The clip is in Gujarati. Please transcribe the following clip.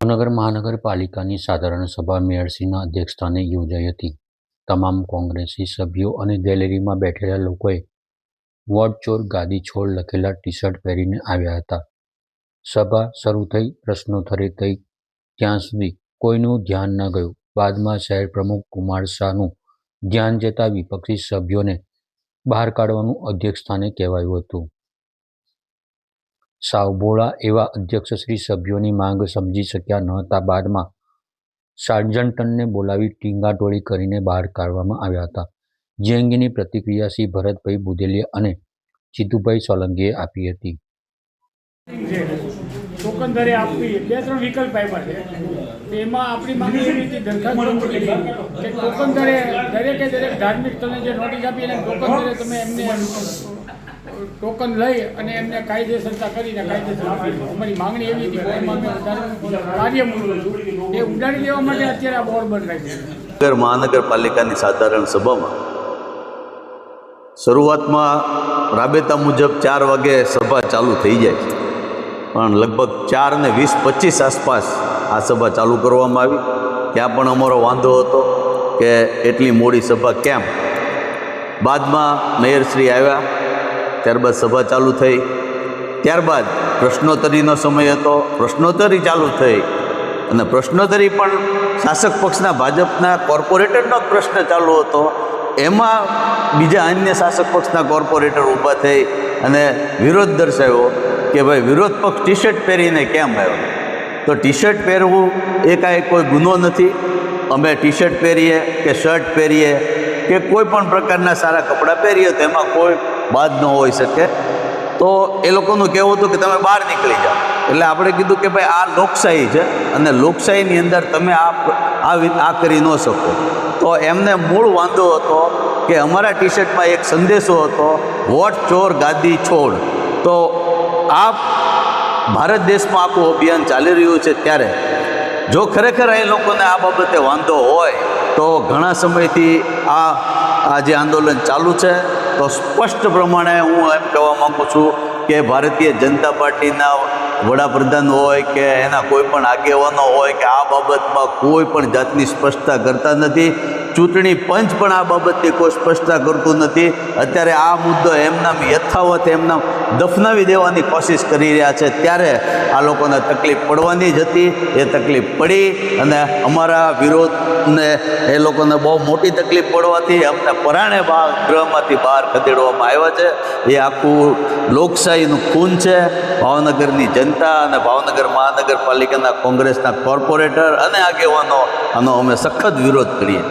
ભાવનગર મહાનગરપાલિકાની સાધારણ સભા મેયરસીના અધ્યક્ષસ્થાને યોજાઈ હતી. તમામ કોંગ્રેસી સભ્યો અને ગેલેરીમાં બેઠેલા લોકોએ વોર્ડ ચોર, ગાદી છોડ લખેલા ટી શર્ટ પહેરીને આવ્યા હતા. સભા શરૂ થઈ પ્રશ્નોત્તરી થઈ, ત્યાં સુધી કોઈનું ધ્યાન ન ગયું. બાદમાં શહેર પ્રમુખ કુમાર શાહનું ધ્યાન જતા વિપક્ષી સભ્યોને બહાર કાઢવાનું અધ્યક્ષસ્થાને કહેવાયું હતું. સાવ ભોળા એવા અધ્યક્ષશ્રી સભ્યોની માંગ સમજી શક્યા ન હતા બાદમાં સાર્જન્ટનને બોલાવી ટીંગાટોળી કરીને બહાર કાઢવામાં આવ્યા હતા. જે અંગેની પ્રતિક્રિયા શ્રી ભરતભાઈ બુદેલિયા અને જીતુભાઈ સોલંકીએ આપી હતી. છે ટોકનદરે આપવી બે ત્રણ વિકલ્પ આપ્યા છે. એમાં આપણી માંગણી એવી હતી, દરખાસ્ત કરી કે ટોકનદરે દરેકે દરેક ધાર્મિક તમે જે નોટિસ આપી એને ટોકનદરે તમે એમને ટોકન લઈ અને એમને કાયદેસરતા કરીને કાયદેસર અમારી માંગણી એવી હતી બોર્ડમાં અમે કાર્ય મૂકું છું એ ઉડાડી લેવા માટે અત્યારે આ બોર્ડ બંધ રાખ્યું નગર મહાનગરપાલિકાની સાધારણ સભામાં શરૂઆતમાં રાબેતા મુજબ ચાર વાગે સભા ચાલુ થઈ જાય પણ લગભગ ચાર ને વીસ પચીસ આસપાસ આ સભા ચાલુ કરવામાં આવી. ત્યાં પણ અમારો વાંધો હતો કે એટલી મોડી સભા કેમ? બાદમાં મેયરશ્રી આવ્યા. ત્યારબાદ સભા ચાલુ થઈ. ત્યારબાદ પ્રશ્નોત્તરીનો સમય હતો. પ્રશ્નોત્તરી ચાલુ થઈ અને પ્રશ્નોત્તરી પણ શાસક પક્ષના ભાજપના કોર્પોરેટરનો પ્રશ્ન ચાલુ હતો. એમાં બીજા અન્ય શાસક પક્ષના કોર્પોરેટર ઊભા થઈ અને વિરોધ દર્શાવ્યો કે ભાઈ વિરોધ પક્ષ ટી શર્ટ પહેરીને કેમ આવ્યો? તો ટી શર્ટ પહેરવું એ કાંઈ કોઈ ગુનો નથી. અમે ટી શર્ટ પહેરીએ કે શર્ટ પહેરીએ કે કોઈ પણ પ્રકારના સારા કપડાં પહેરીએ તો એમાં કોઈ બાદ ન હોઈ શકે. તો એ લોકોનું કહેવું હતું કે તમે બહાર નીકળી જાઓ. એટલે આપણે કીધું કે ભાઈ આ લોકશાહી છે અને લોકશાહીની અંદર તમે આ આ કરી ન શકો. તો એમને મૂળ વાંધો હતો કે અમારા ટી શર્ટમાં એક સંદેશો હતો, વોટ ચોર ગાદી છોડ. તો આ ભારત દેશમાં આખું અભિયાન ચાલી રહ્યું છે ત્યારે જો ખરેખર એ લોકોને આ બાબતે વાંધો હોય, તો ઘણા સમયથી આ આ જે આંદોલન ચાલુ છે તો સ્પષ્ટ પ્રમાણે હું એમ કહેવા માગું છું કે ભારતીય જનતા પાર્ટીના વડાપ્રધાન હોય કે એના કોઈ પણ આગેવાનો હોય કે આ બાબતમાં કોઈ પણ જાતની સ્પષ્ટતા કરતા નથી. ચૂંટણી પંચ પણ આ બાબતે કોઈ સ્પષ્ટતા કરતું નથી. અત્યારે આ મુદ્દો એમના યથાવત એમના દફનાવી દેવાની કોશિશ કરી રહ્યા છે. ત્યારે આ લોકોને તકલીફ પડવાની જ હતી. એ તકલીફ પડી અને અમારા વિરોધને એ લોકોને બહુ મોટી તકલીફ પડવાથી અમને પરાણે ગ્રહમાંથી બહાર ખદેડવામાં આવ્યા છે. એ આખું લોકશાહીનું ખૂન છે. ભાવનગરની જનતા અને ભાવનગર મહાનગરપાલિકાના કોંગ્રેસના કોર્પોરેટર અને આગેવાનો આનો અમે સખત વિરોધ કરીએ.